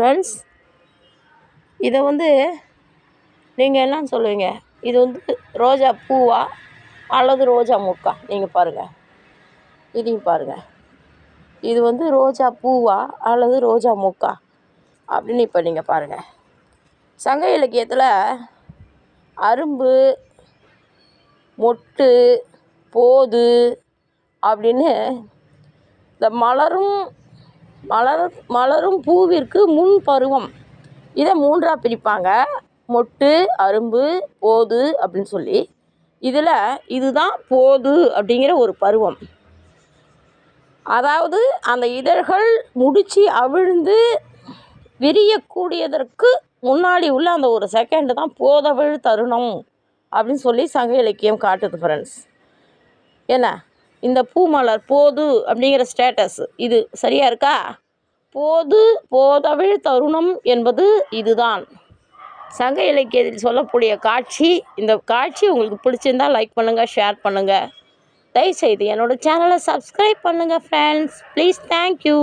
Friends இதை வந்து நீங்கள் என்ன சொல்லுவீங்க. இது வந்து ரோஜா பூவா அல்லது ரோஜா மொக்கா? நீங்கள் பாருங்கள் இதையும் பாருங்கள் இது வந்து ரோஜா பூவா அல்லது ரோஜா மொக்கா? அப்படின்னு இப்போ நீங்கள் பாருங்கள் சங்க இலக்கியத்தில் அரும்பு மொட்டு போது அப்படின்னு இந்த மலரும் மலர் மலரும் பூவிற்கு முன் பருவம். இதை மூன்றாக பிரிப்பாங்க. மொட்டு அரும்பு போது அப்படின்னு சொல்லி. இதில் இதுதான் போது அப்படிங்கிற ஒரு பருவம். அதாவது அந்த இதழ்கள் முடிச்சு அவிழ்ந்து விரியக்கூடியதற்கு முன்னாடி உள்ள அந்த ஒரு செகண்டு தான் போதவிழ் தருணம் அப்படின்னு சொல்லி சங்க இலக்கியம் காட்டுது ஃப்ரெண்ட்ஸ் என்ன? இந்த பூமலர் போது அப்படிங்கிற ஸ்டேட்டஸ் இது சரியா இருக்கா? போது போதவிழ் தருணம் என்பது இதுதான். சங்க இலக்கியத்தில் சொல்லக்கூடிய காட்சி இந்த காட்சி உங்களுக்கு பிடிச்சிருந்தா லைக் பண்ணுங்கள் ஷேர் பண்ணுங்கள் தயவுசெய்து என்னோடய சேனலை சப்ஸ்கிரைப் பண்ணுங்கள் ஃப்ரெண்ட்ஸ் ப்ளீஸ் தேங்க்யூ